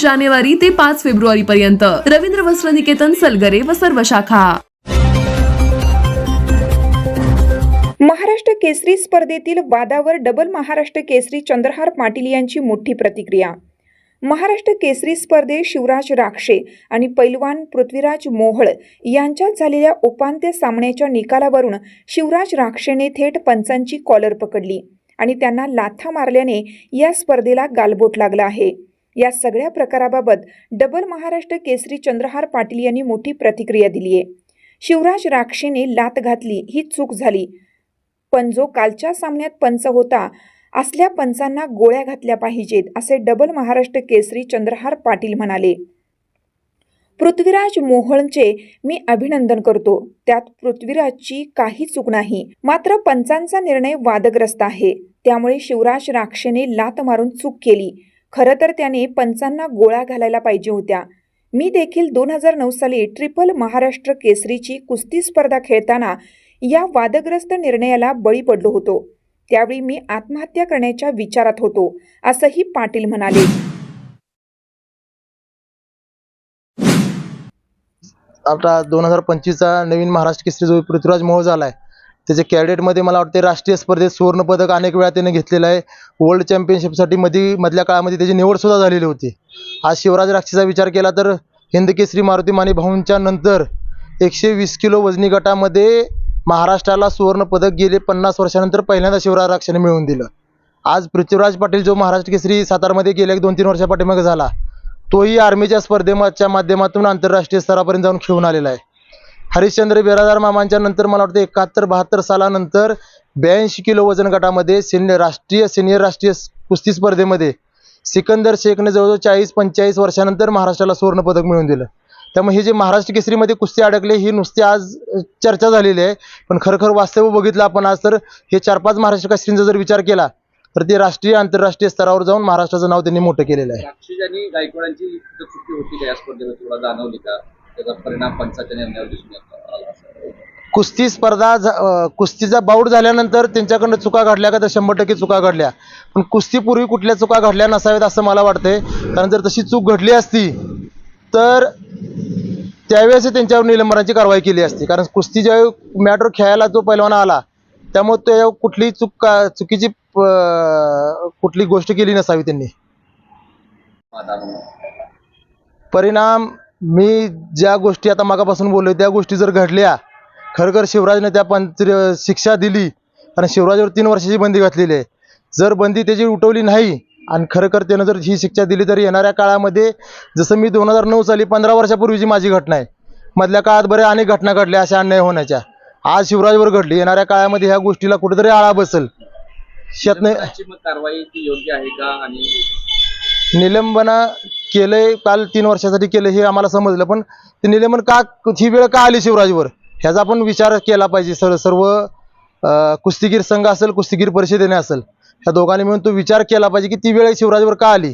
जानेवारी ते पाच फेब्रुवारी पर्यंत रवींद्र वस्त्र निकेतन सलगरे व सर्व शाखा. महाराष्ट्र केसरी स्पर्धेतील वादावर डबल महाराष्ट्र केसरी चंद्रहार पाटील यांची मोठी प्रतिक्रिया. महाराष्ट्र केसरी स्पर्धेत शिवराज राक्षे आणि पैलवान पृथ्वीराज मोहळ यांच्यात झालेल्या उपांत्य सामन्याच्या निकालावरून शिवराज राक्षेने थेट पंचांची कॉलर पकडली आणि त्यांना लाथा मारल्याने या स्पर्धेला गालबोट लागला आहे. या सगळ्या प्रकाराबाबत डबल महाराष्ट्र केसरी चंद्रहार पाटील यांनी मोठी प्रतिक्रिया दिली आहे. शिवराज राक्षेने लात घातली ही चूक झाली. पण जो कालच्या सामन्यात पंच होता असल्या पंचांना गोळ्या घातल्या पाहिजेत असे डबल महाराष्ट्र केसरी चंद्रहार पाटील म्हणाले. पृथ्वीराज मोहळचे मी अभिनंदन करतो. त्यात पृथ्वीराजची काही चूक नाही. मात्र पंचांचा निर्णय वादग्रस्त आहे. त्यामुळे शिवराज राक्षेने लात मारून चूक केली. खरं तर त्याने पंचांना गोळ्या घालायला पाहिजे होत्या. मी देखील दोन हजार नऊ साली ट्रिपल महाराष्ट्र केसरीची कुस्ती स्पर्धा खेळताना या वादग्रस्त निर्णयाला बळी पडलो होतो. त्यावेळी मी आत्महत्या करण्याच्या विचारात होतो असंही पाटील म्हणाले. आता दोन हजार पंचवीसचा नवीन महाराष्ट्र केसरी जो पृथ्वीराज मोह झाला त्याचे त्याच्या कॅडेटमध्ये मला वाटते राष्ट्रीय स्पर्धेत सुवर्णपदक अनेक वेळा त्याने घेतलेलं आहे. वर्ल्ड चॅम्पियनशिपसाठी मधी मधल्या काळामध्ये त्याची निवडसुद्धा झालेली होती. आज शिवराज राक्षीचा विचार केला तर हिंदकेसरी मारुती माने भाऊंच्या नंतर एकशे वीस किलो वजनी गटामध्ये महाराष्ट्राला सुवर्णपदक गेले पन्नास वर्षानंतर पहिल्यांदा शिवराज राक्षाने मिळवून दिलं. आज पृथ्वीराज पाटील जो महाराष्ट्र केसरी सातारमध्ये गेल्या एक दोन तीन वर्षापाठीमागे झाला तोही आर्मीच्या स्पर्धेच्या माध्यमातून आंतरराष्ट्रीय स्तरापर्यंत जाऊन खेळून आलेला आहे. हरिश्चंद्र बिरादार मामांच्या नंतर मला वाटतं एकाहत्तर बहात्तर सालानंतर ब्याऐंशी किलो वजन गटामध्ये सिनियर राष्ट्रीय सिनियर राष्ट्रीय कुस्ती स्पर्धेमध्ये सिकंदर शेखने जवळजवळ चाळीस पंचेचाळीस वर्षानंतर महाराष्ट्राला सुवर्णपदक मिळवून दिलं. त्यामुळे हे जे महाराष्ट्र केसरीमध्ये कुस्ती अडकले ही नुसती आज चर्चा झालेली आहे. पण खरखर वास्तव बघितलं आपण आज तर हे चार पाच महाराष्ट्र केसरींचा जर विचार केला तर ते राष्ट्रीय आंतरराष्ट्रीय स्तरावर जाऊन महाराष्ट्राचं नाव त्यांनी मोठं केलेलं आहे. त्याचा परिणाम पंचाच्या निर्णयावर दिसून येतो. कुस्ती स्पर्धा कुस्तीचा बाऊट झाल्यानंतर त्यांच्याकडनं चुका घडल्या का तर शंभर टक्के चुका घडल्या. पण कुस्तीपूर्वी कुठल्या चुका घडल्या नसाव्यात असं मला वाटतंय. कारण जर तशी चूक घडली असती तर त्यावेळेस त्यांच्यावर निलंबनाची कारवाई केली असती. कारण कुस्ती ज्यावेळी मॅटवर खेळायला जो पैलवान आला त्यामुळे त्या कुठली चूक चुकीची कुठली गोष्ट केली नसावी त्यांनी. परिणाम मी ज्या गोष्टी आता मागापासून बोललोय त्या गोष्टी जर घडल्या खरं शिवराजने त्या पंच शिक्षा दिली कारण शिवराजवर तीन वर्षाची बंदी घातलेली आहे. जर बंदी त्याची उठवली नाही आणि खरं खर त्यानं जर ही शिक्षा दिली तर येणाऱ्या काळामध्ये जसं मी दोन हजार नऊ साली पंधरा वर्षापूर्वीची माझी घटना आहे मधल्या काळात बऱ्या अनेक घटना घडल्या अशा अन्याय होण्याच्या. आज शिवराजवर घडली येणाऱ्या काळामध्ये ह्या गोष्टीला कुठेतरी आळा बसेल. मग कारवाई योग्य आहे का? आणि निलंबन केलंय काल तीन वर्षासाठी केलं हे आम्हाला समजलं पण ते निलंबन का ही वेळ का आली शिवराजवर? ह्याचा पण विचार केला पाहिजे सर सर्व कुस्तीगीर संघ असेल कुस्तीगीर परिषदेने असेल ह्या दोघांनी मिळून तो विचार केला पाहिजे की ती वेळ शिवराजवर का आली?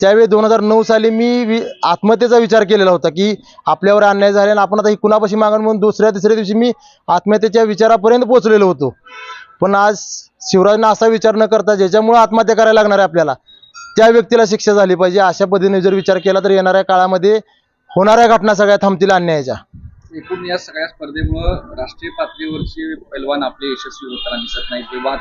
त्यावेळी दोन हजार नऊ साली मी वि आत्महत्येचा विचार केलेला होता की आपल्यावर अन्याय झाला आणि आपण आता ही कुणापाशी मागण म्हणून दुसऱ्या तिसऱ्या दिवशी मी आत्महत्येच्या विचारापर्यंत पोहोचलेलो होतो. पण आज शिवराजनं असा विचार न करता ज्याच्यामुळं आत्महत्या करायला लागणार आहे आपल्याला त्या व्यक्तीला शिक्षा झाली पाहिजे. अशा पद्धतीने जर विचार केला तर येणाऱ्या काळामध्ये होणाऱ्या घटना सगळ्या थांबतील अन्यायाच्या. एकूण या सगळ्या स्पर्धेमुळं राष्ट्रीय पातळीवरचे पैलवान आपले यशस्वी होताना दिसत नाही किंवा